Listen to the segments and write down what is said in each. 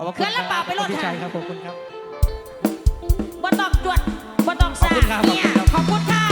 เอาว่าเกินลำบาไปโลดพี่ชายครับขอบคุณครับบ่ตองจวดบ่ต้องสาเนี่ยขอบคุณค่ะ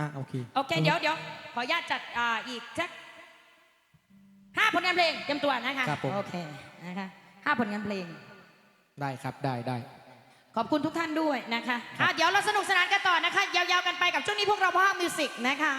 อะโอเคโอเคเดี๋ยวเดี๋ยวขออนุญาตจัดอ่าอีกสักห้าผลงานเพลงเตรียมตัวนะคะครับผมโอเคนะคะห้าผลงานเพลง ได้ครับได้ได้ ขอบคุณทุกท่านด้วยนะคะอะเดี๋ยวเราสนุกสนานกันต่อนะคะ ยาวๆกันไปกับช่วงนี้พวกเราภาคมิวสิกนะคะ